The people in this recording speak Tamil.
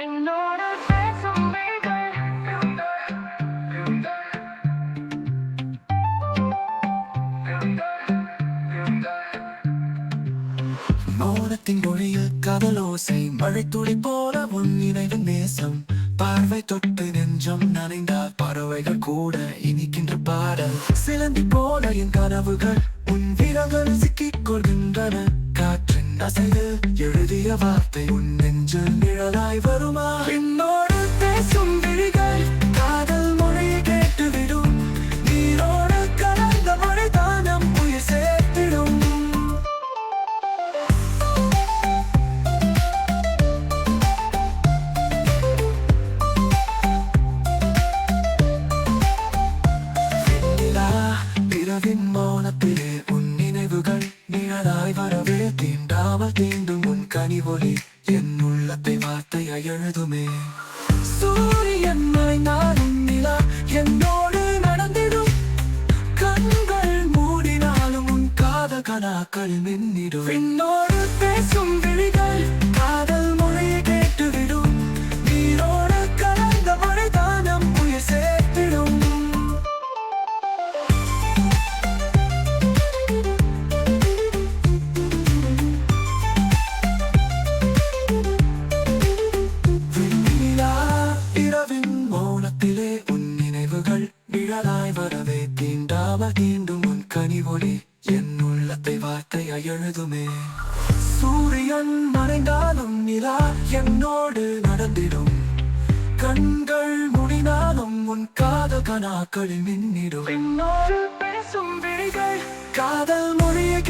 என்னோட பேசும் மௌனத்தின் மொழியில் கதலோசை மழை துளி போல உன் நினைவு நேசம். பார்வை தொட்டு நெஞ்சம் நனைந்தால் பறவைகள் கூட இனிக்கின்ற பாடல். சிலந்தி போல என் கனவுகள் உன் வீரங்கள் சிக்கிக் கொள்கின்றன. காற்றின் அசைவு எழுதிய வார்த்தை உன் நெஞ்சு நிழலாய் வருமா? என்னோடு பேசும் விழிகள் காதல் மொழியை கேட்டுவிடும். நீரோடு கலந்த மழை தானம் உயிர் சேர்த்திடும். வெண்ணிலா மௌனத்திலே உன் நினைவுகள் நிழலாய் வரவே தீம் தீண்டாமல் தீண்டும் உன் கனிவொலி என் உள்ளத்தை வார்த்தையை எழுதுமே சூரியன் மறைந்தாலும் நிலா என்னோடு நடந்திடும். கண்கள் மூடினாலும் உன் காத கனாக்கள் மின்னிடும் என்னோடு பேசும் விழிகள் காத மௌனத்திலே உன் நினைவுகள் நிழலாய் வரவே தீண்டாம தீண்டும் உன் கனிவொளி. என் உள்ளத்தை வார்த்தையை எழுதுமே சூரியன் மறைந்தாலும் நிலா என்னோடு நடந்திடும். கண்கள் முடினாலும் உன் காத கனாக்களில் மின்னிடும் பேசும் விழிகள் காதல் மொழியை